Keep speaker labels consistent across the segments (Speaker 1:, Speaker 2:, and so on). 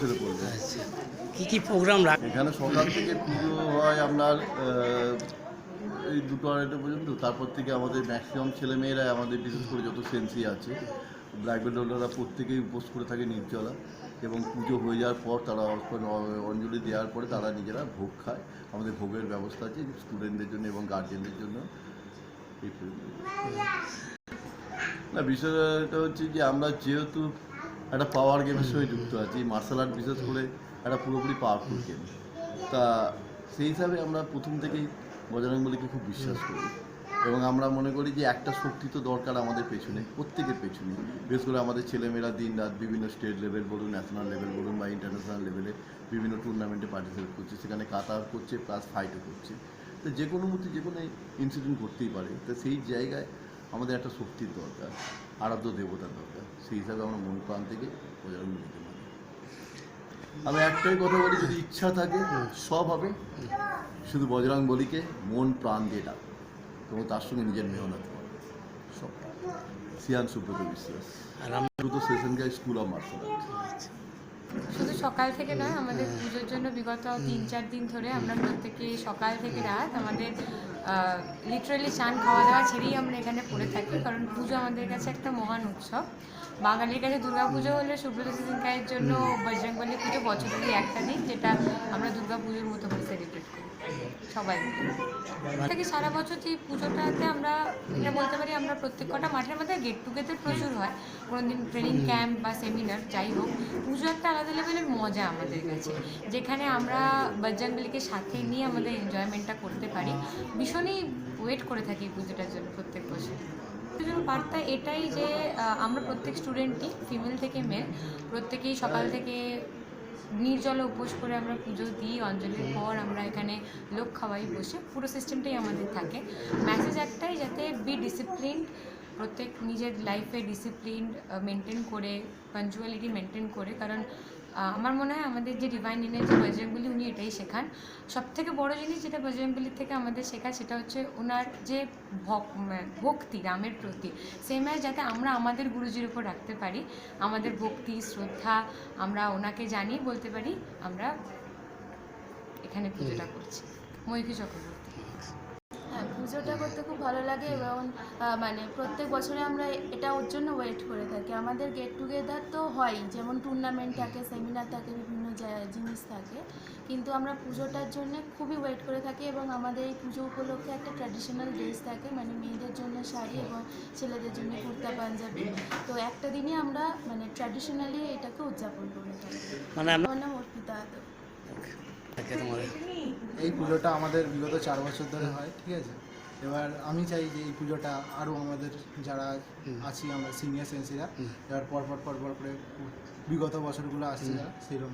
Speaker 1: বছরে পড়বে
Speaker 2: আচ্ছা। কি কি প্রোগ্রাম রাখ
Speaker 1: এখানে সকাল থেকে পুজো হয় আপনার এই দুটো আড়াইটা পর্যন্ত। তারপর থেকে আমাদের ম্যাক্সিমাম ছেলেমেয়েরা আমাদের বিশেষ করে যত সেন্সি আছে ব্ল্যাক বেল্ট হোল্ডাররা প্রত্যেকেই উপোস করে থাকে নির্জলা। এবং পুজো হয়ে যাওয়ার পর তারা অঞ্জলি দেওয়ার পরে তারা নিজেরা ভোগ খায়। আমাদের ভোগের ব্যবস্থা আছে স্টুডেন্টদের জন্য এবং গার্জেনদের জন্য। না বিষয়টা হচ্ছে যে আমরা যেহেতু একটা পাওয়ার গেমের সঙ্গে যুক্ত আছি মার্শাল আর্ট বিশেষ করে একটা পুরোপুরি পাওয়ারফুল গেম তা সেই হিসাবে আমরা প্রথম থেকেই বজরংবলীকে খুব বিশ্বাস করি। এবং আমরা মনে করি যে একটা শক্তি তো দরকার আমাদের পেছনে, প্রত্যেকের পেছনে। বিশেষ করে আমাদের ছেলেমেয়েরা দিন রাত বিভিন্ন স্টেট লেভেল বলুন ন্যাশনাল লেভেল বলুন বা ইন্টারন্যাশনাল লেভেলে বিভিন্ন টুর্নামেন্টে পার্টিসিপেট করছে। সেখানে কাতার করছে প্লাস ফাইটও করছে। তো যে কোনো মধ্যে যে কোনো ইনসিডেন্ট করতেই পারে। তো সেই জায়গায় আমাদের একটা শক্তির দরকার আরাধ্য দেবতার দরকার। সেই হিসাবে আমরা মন প্রাণ থেকে বজরং বলিকে মানি আমি একটাই কথা বলি যদি ইচ্ছা থাকে সব হবে। শুধু বজরং বলিকে মন প্রাণ দিয়ে ডাক। এবং তার সঙ্গে নিজের মেহনত করো সব। সিয়ান সুব্রত বিশ্বাস।
Speaker 2: আর
Speaker 1: সুব্রত সেশন গাই স্কুল অফ মার্শাল আর্ট।
Speaker 3: শুধু সকাল থেকে নয় আমাদের পুজোর জন্য বিগত তিন চার দিন ধরে আমরা প্রত্যেকে সকাল থেকে রাত আমাদের লিটারালি চান খাওয়া দাওয়া ছেড়েই আমরা এখানে পড়ে থাকি কারণ পুজো আমাদের কাছে একটা মহান উৎসব। বাঙালির কাছে দুর্গা পুজো হলে সুব্রত সিংকায়ের জন্য বজরংবলী পুজো বছরেরই একটা দিন যেটা আমরা দুর্গা পুজোর মতো করে সেলিব্রেট করি। সবাই। থেকে সারা বছর যে পুজোটাতে আমরা এটা বলতে পারি আমরা প্রত্যেক কটা মাঠের মধ্যে গেট টুগেদার প্রচুর হয়। কোনো দিন ট্রেনিং ক্যাম্প বা সেমিনার যাই হোক পুজো একটা আলাদা লেভেলের মজা আমাদের কাছে। যেখানে আমরা বজরংবলীকে সাথে নিয়ে আমাদের এনজয়মেন্টটা করতে পারি। ভীষণই ওয়েট করে থাকি পুজোটার জন্য প্রত্যেক বছর। বার্তা এটাই যে আমরা প্রত্যেক স্টুডেন্টই ফিমেল থেকে মেল প্রত্যেকেই সকাল থেকে নির্জলে উপোস করে আমরা পুজো দিই। অঞ্জলির পর আমরা এখানে লোক খাওয়াই, বসে পুরো সিস্টেমটাই আমাদের থাকে। মেসেজ একটাই যাতে বি ডিসিপ্লিন প্রত্যেক নিজের লাইফে ডিসিপ্লিন মেনটেন করে পাঞ্চুয়ালিটি মেনটেন করে। কারণ আমার মনে হয় আমাদের যে ডিভাইন এনার্জি বজরংবলী উনি এটাই শেখান। সব থেকে বড় জিনিস যেটা বজরংবলীর থেকে আমাদের শেখা সেটা হচ্ছে ওনার যে ভক- মানে ভক্তি রামের প্রতি। সেম অ্যাজ যাতে আমরা আমাদের গুরুজির উপর রাখতে পারি আমাদের ভক্তি শ্রদ্ধা আমরা ওনাকে জানি বলতে পারি আমরা এখানে পুজোটা করছি। মৈখী চক্রবর্তী।
Speaker 4: পুজোটা করতে খুব ভালো লাগে এবং মানে প্রত্যেক বছরে আমরা এটা ওর জন্য ওয়েট করে থাকি। আমাদের গেট টুগেদার তো হয় যেমন টুর্নামেন্ট থাকে সেমিনার থাকে বিভিন্ন জিনিস থাকে। কিন্তু আমরা পুজোটার জন্য খুবই ওয়েট করে থাকি এবং আমাদের এই পুজো উপলক্ষে একটা ট্র্যাডিশনাল ড্রেস থাকে মানে মেয়েদের জন্য শাড়ি এবং ছেলেদের জন্য কুর্তা পাঞ্জাবি। তো একটা দিনই আমরা মানে ট্র্যাডিশনালি এটাকে উদযাপন করে থাকি।
Speaker 2: মানে আমার
Speaker 4: নাম অর্পিতা
Speaker 5: এই পুজোটা আমাদের বিগত চার বছর ধরে হয় ঠিক আছে? এবার আমি চাই যে এই পুজোটা আরও আমাদের যারা আছি আমরা সিনিয়র সেন্সিরা এবার পরপর পরপর করে বিগত বছরগুলো আসছে যারা সেরকম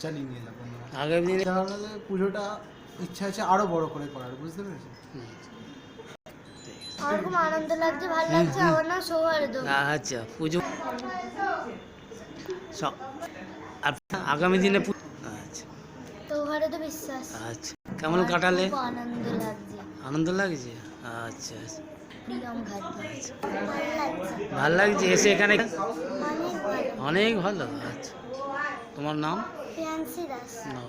Speaker 5: চালিয়ে নিয়ে যাব
Speaker 2: আগামী দিনে
Speaker 5: তাহলে পুজোটা ইচ্ছা আছে আরও বড় করে করার বুঝতে পেরেছি
Speaker 6: আমার খুব আনন্দ লাগছে ভালো লাগছে আমার নাম সৌহার্দ
Speaker 2: আচ্ছা পুজো সব আগামী দিনে আচ্ছা।
Speaker 6: সৌহার্দ বিশ্বাস।
Speaker 2: আচ্ছা কেমন কাটালে?
Speaker 6: আনন্দ লাগছে।
Speaker 2: আনন্দ লাগছে? আচ্ছা আচ্ছা।
Speaker 6: ভালো লাগছে
Speaker 2: এসে এখানে? অনেক ভালো। আচ্ছা। তোমার নাম?
Speaker 6: ফ্যান্সি দাস।
Speaker 2: না